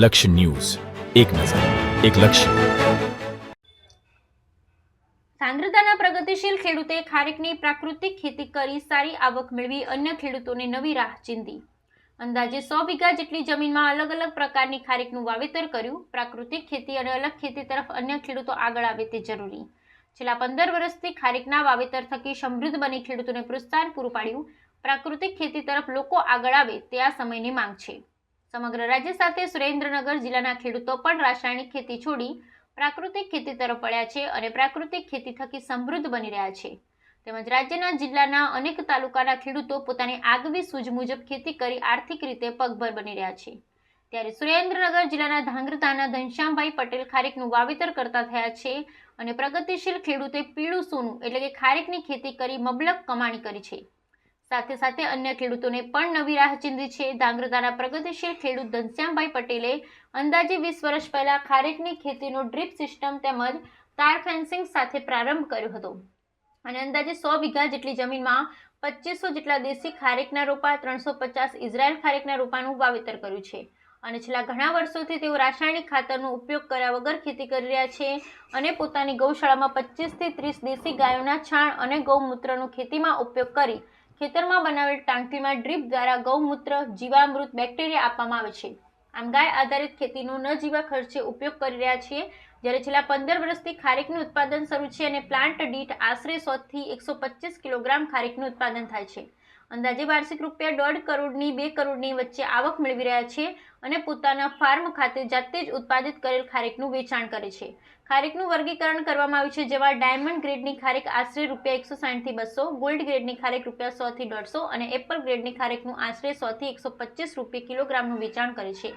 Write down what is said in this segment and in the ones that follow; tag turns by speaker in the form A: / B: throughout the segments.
A: લક્ષ્ય ન્યૂઝ. એક નજર, એક લક્ષ્ય.
B: સાંદ્રતાના પ્રગતિશીલ ખેડૂતે ખારેકની પ્રાકૃતિક ખેતી કરી સારી આવક મેળવી અન્ય ખેડૂતોને નવી રાહ ચીંધી. અંદાજે સો વીઘા જેટલી જમીનમાં અલગ અલગ પ્રકારની ખારેકનું વાવેતર કર્યું. પ્રાકૃતિક ખેતી અને અલગ ખેતી તરફ અન્ય ખેડૂતો આગળ આવે તે જરૂરી. છેલ્લા પંદર વર્ષથી ખારેકના વાવેતર થકી સમૃદ્ધ બની ખેડૂતોને પ્રોત્સાહન પૂરું પાડ્યું. પ્રાકૃતિક ખેતી તરફ લોકો આગળ આવે તે આ સમયની માંગ છે. સમગ્ર રાજ્ય સાથે સુરેન્દ્રનગર જિલ્લાના ખેડૂતો પણ રાસાયણિક ખેતી છોડી પ્રાકૃતિક ખેતી તરફ વળ્યા છે અને પ્રાકૃતિક ખેતી થકી સમૃદ્ધ બની રહ્યા છે. તેમજ રાજ્યના જિલ્લાના અનેક તાલુકાના ખેડૂતો પોતાની આગવી સૂઝ મુજબ ખેતી કરી આર્થિક રીતે પગભર બની રહ્યા છે. ત્યારે સુરેન્દ્રનગર જિલ્લાના ધાંગ્રતાના ઘનશ્યામભાઈ પટેલ ખારેકનું વાવેતર કરતા થયા છે અને પ્રગતિશીલ ખેડૂતે પીળું સોનું એટલે કે ખારેકની ખેતી કરી મબલક કમાણી કરી છે. સાથે સાથે અન્ય ખેડૂતોને પણ નવી રાહ ચીંધી છે. ધાંગ્રતાના પ્રગતિશીલ ખેડૂત ઘનશ્યામભાઈ પટેલે અંદાજે વીસ વર્ષ પહેલા ખારેકની ખેતીનો ડ્રીપ સિસ્ટમ તેમજ તાર ફેન્સિંગ સાથે પ્રારંભ કર્યો હતો. અને અંદાજે સો વીઘા જેટલી જમીનમાં પચીસો જેટલા દેશી ખારેકના રોપા, ત્રણસો પચાસ ઇઝરાયલ ખારેકના રોપાનું વાવેતર કર્યું છે. અને છેલ્લા ઘણા વર્ષોથી તેઓ રાસાયણિક ખાતરનો ઉપયોગ કર્યા વગર ખેતી કરી રહ્યા છે અને પોતાની ગૌશાળામાં પચીસથી ત્રીસ દેશી ગાયોના છાણ અને ગૌમૂત્રનો ખેતીમાં ઉપયોગ કરી ખેતરમાં બનાવેલ ટાંકીમાં ડ્રીપ દ્વારા ગૌમૂત્ર, જીવામૃત, બેક્ટેરિયા આપવામાં આવે છે. આમ ગાય આધારિત ખેતીનો ન જીવા ખર્ચે ઉપયોગ કરી રહ્યા છીએ. જ્યારે છેલ્લા પંદર વર્ષથી ખારેકનું ઉત્પાદન શરૂ છે અને પ્લાન્ટ દીઠ આશરે સોથી એકસો પચીસ કિલોગ્રામ ખારેકનું ઉત્પાદન થાય છે. અંદાજે વાર્ષિક રૂપિયા દોઢ કરોડની બે કરોડની વચ્ચે આવક મેળવી રહ્યા છે અને પોતાના ફાર્મ ખાતે જાતે જ ઉત્પાદિત કરેલ ખારેકનું વેચાણ કરે છે. ખારેકનું વર્ગીકરણ કરવામાં આવ્યું છે, જેમાં ડાયમંડ ગ્રેડની ખારેક આશરે રૂપિયા એકસો સાઠથી બસો, ગોલ્ડ ગ્રેડની ખારેક રૂપિયા સોથી દોઢસો અને એપલ ગ્રેડની ખારેકનું આશરે સોથી એકસો પચીસ રૂપિયા કિલોગ્રામનું વેચાણ કરે છે.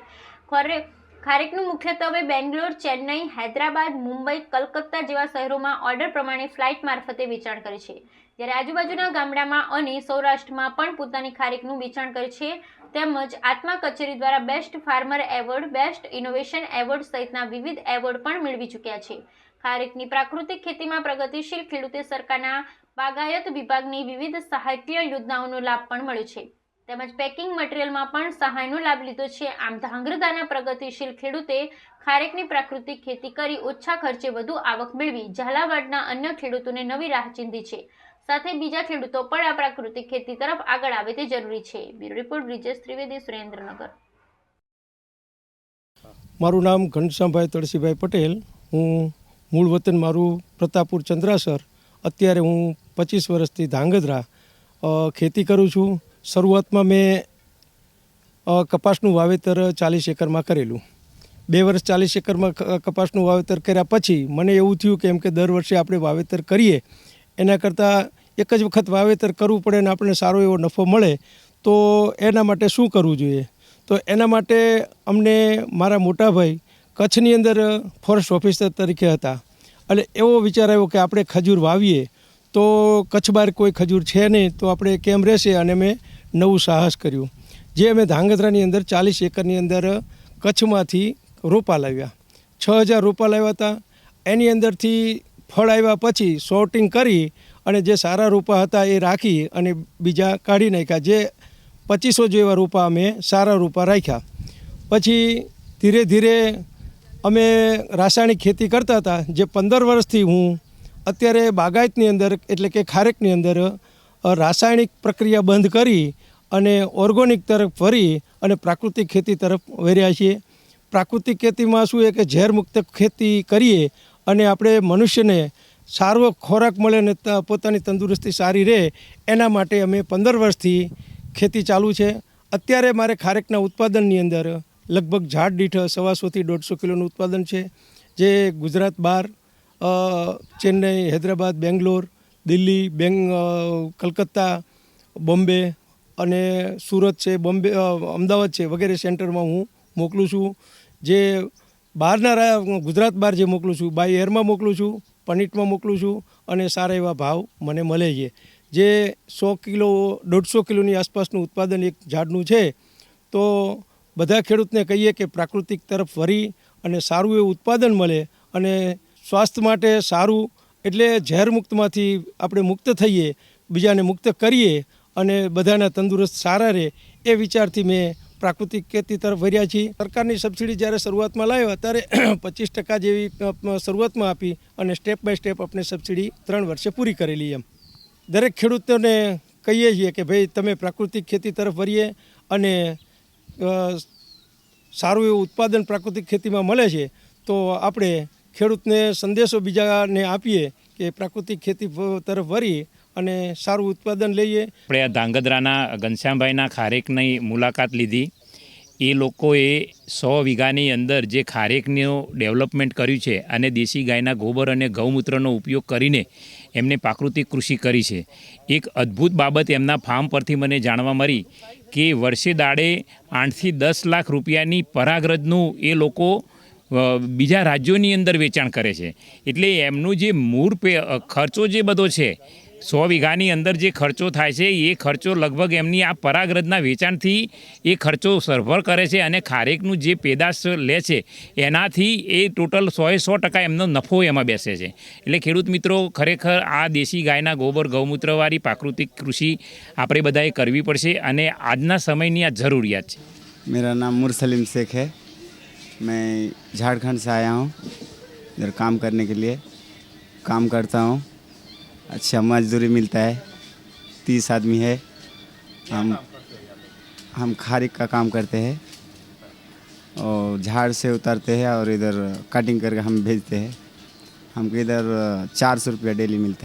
B: ખરે ખારેકનું મુખ્યત્વે બેંગ્લોર, ચેન્નઈ, હૈદરાબાદ, મુંબઈ, કલકત્તા જેવા શહેરોમાં ઓર્ડર પ્રમાણે ફ્લાઇટ મારફતે વેચાણ કરે છે. જ્યારે આજુબાજુના ગામડામાં અને સૌરાષ્ટ્રમાં પણ પોતાની ખારેકનું વેચાણ કરે છે, તેમજ આત્મા કચેરી દ્વારા best farmer award, best innovation award સહિતના વિવિધ એવોર્ડ પણ મેળવી ચૂક્યા છે. ખારેકની પ્રાકૃતિક ખેતીમાં પ્રગતિશીલ ખેડૂતે સરકારના બાગાયત વિભાગની વિવિધ સહાયકીય યોજનાઓનો લાભ પણ મળ્યો છે. તેમજ પેકિંગ મટીરિયલમાં પણ સહાયનો લાભ લીધો છે. આમ ધાંગ્રધાના પ્રગતિશીલ ખેડૂતે ખારેકની પ્રાકૃતિક ખેતી કરી ઓછા ખર્ચે વધુ આવક મેળવી ઝાલાવાડના અન્ય ખેડૂતોને નવી રાહ ચીંધી છે. સાથે બીજા ખેડૂતો પણ આ પ્રાકૃતિક ખેતી તરફ આગળ આવે તે જરૂરી છે. Bureau report, Brijesh Trivedi, Surendranagar.
C: મારું નામ ઘનશ્યામભાઈ તળસીભાઈ પટેલ. હું મૂળ વતન મારું પ્રતાપપુર ચંદ્રાસર. અત્યારે હું પચીસ વર્ષથી ધાંગધ્રા ખેતી કરું છું. શરૂઆતમાં મેં કપાસનું વાવેતર ચાલીસ એકરમાં કરેલું. બે વર્ષ ચાલીસ એકરમાં કપાસનું વાવેતર કર્યા પછી મને એવું થયું કે એમ કે દર વર્ષે આપણે વાવેતર કરીએ. એના કરતાં એક જ વખત વાવેતર કરવું પડે અને આપણને સારો એવો નફો મળે, તો એના માટે શું કરવું જોઈએ? તો એના માટે અમને મારા મોટાભાઈ કચ્છની અંદર ફોરેસ્ટ ઓફિસર તરીકે હતા. એટલે એવો વિચાર આવ્યો કે આપણે ખજૂર વાવીએ તો કચ્છ બહાર કોઈ ખજૂર છે નહીં, તો આપણે કેમ રહેશે? અને મેં નવું સાહસ કર્યું. જે અમે ધાંગધ્રાની અંદર ચાલીસ એકરની અંદર કચ્છમાંથી રોપા લાવ્યા. છ હજાર રોપા લાવ્યા હતા. એની અંદરથી ફળ આવ્યા પછી સોર્ટિંગ કરી અને જે સારા રોપા હતા એ રાખી અને બીજા કાઢી નાખ્યા. જે પચીસો જેવા રોપા અમે સારા રોપા રાખ્યા. પછી ધીરે ધીરે અમે રાસાયણિક ખેતી કરતા હતા. જે પંદર વર્ષથી હું અત્યારે બાગાયતની અંદર, એટલે કે ખારેકની અંદર રાસાયણિક પ્રક્રિયા બંધ કરી અને ઓર્ગોનિક તરફ ફરી અને પ્રાકૃતિક ખેતી તરફ વેર્યા છીએ. પ્રાકૃતિક ખેતીમાં શું એ કે ઝેરમુક્ત ખેતી કરીએ અને આપણે મનુષ્યને સારો ખોરાક મળે અને પોતાની તંદુરસ્તી સારી રહે, એના માટે અમે પંદર વર્ષથી ખેતી ચાલુ છે. અત્યારે મારે ખારેકના ઉત્પાદનની અંદર લગભગ ઝાડ દીઠ સવાસોથી દોઢસો કિલોનું ઉત્પાદન છે, જે ગુજરાત બહાર ચેન્નઈ, હૈદરાબાદ, બેંગ્લોર, દિલ્હી, બેંગ કલકત્તા, બોમ્બે અને સુરત છે, બોમ્બે અમદાવાદ છે વગેરે સેન્ટરમાં હું મોકલું છું. જે બહારના ગુજરાત બહાર જે મોકલું છું, બાય એરમાં મોકલું છું પનીટમાં મોકલું છું અને સારા એવા ભાવ મને મળે છે. જે સો કિલો, દોઢસો કિલોની આસપાસનું ઉત્પાદન એક ઝાડનું છે, તો બધા ખેડૂતને કહીએ કે પ્રાકૃતિક તરફ વરી અને સારું એવું ઉત્પાદન મળે અને સ્વાસ્થ્ય માટે સારું એટલે ઝેરમુક્તમાંથી આપણે મુક્ત થઈએ, બીજાને મુક્ત કરીએ અને બધાના તંદુરસ્ત સારા રહે એ વિચારથી મેં પ્રાકૃતિક ખેતી તરફ વર્યા છીએ. સરકારની સબસિડી જ્યારે શરૂઆતમાં લાવ્યા ત્યારે પચીસ ટકા જેવી શરૂઆતમાં આપી અને સ્ટેપ બાય સ્ટેપ આપણે સબસિડી ત્રણ વર્ષે પૂરી કરેલી એમ. દરેક ખેડૂતોને કહીએ છીએ કે ભાઈ તમે પ્રાકૃતિક ખેતી તરફ વળીએ અને સારું એવું ઉત્પાદન પ્રાકૃતિક ખેતીમાં મળે છે, તો આપણે ખેડૂતને સંદેશો બીજાને આપીએ કે પ્રાકૃતિક ખેતી તરફ વળી અને સારું ઉત્પાદન લઈએ.
D: આપણે આ ધાંગધ્રાના ઘનશ્યામભાઈના ખારેકની મુલાકાત લીધી. એ લોકોએ સો વીઘાની અંદર જે ખારેકનું ડેવલપમેન્ટ કર્યું છે અને દેશી ગાયના ગોબર અને ગૌમૂત્રનો ઉપયોગ કરીને એમને પ્રાકૃતિક કૃષિ કરી છે. એક અદ્ભુત બાબત એમના ફાર્મ પરથી મને જાણવા મળી કે વર્ષે દાડે આઠથી દસ લાખ રૂપિયાની પરાગરજનું એ લોકો બીજા રાજ્યોની અંદર વેચાણ કરે છે. એટલે એમનું જે મૂળ પે ખર્ચો જે બધો છે, સો વીઘાની અંદર જે ખર્ચો થાય છે, એ ખર્ચો લગભગ એમની આ પરાગ્રજના વેચાણથી એ ખર્ચો સરભર કરે છે અને ખારેકનું જે પેદાશ લે છે, એનાથી એ ટોટલ સોએ સો ટકા એમનો નફો એમાં બેસે છે. એટલે ખેડૂત મિત્રો, ખરેખર આ દેશી ગાયના ગોબર ગૌમૂત્રવાળી પ્રાકૃતિક કૃષિ આપણે બધાએ કરવી પડશે અને આજના સમયની આ જરૂરિયાત છે.
E: મેરા નામ મુરસલીમ શેખ હૈ. मैं झारखंड से आया हूँ, इधर काम करने के लिए। काम करता हूँ अच्छा मजदूरी मिलता है, तीस आदमी है। हम हम खारिक का काम करते हैं और झाड़ से उतारते हैं और इधर कटिंग करके हम भेजते हैं। हमको इधर चार सौ रुपया डेली मिलता है।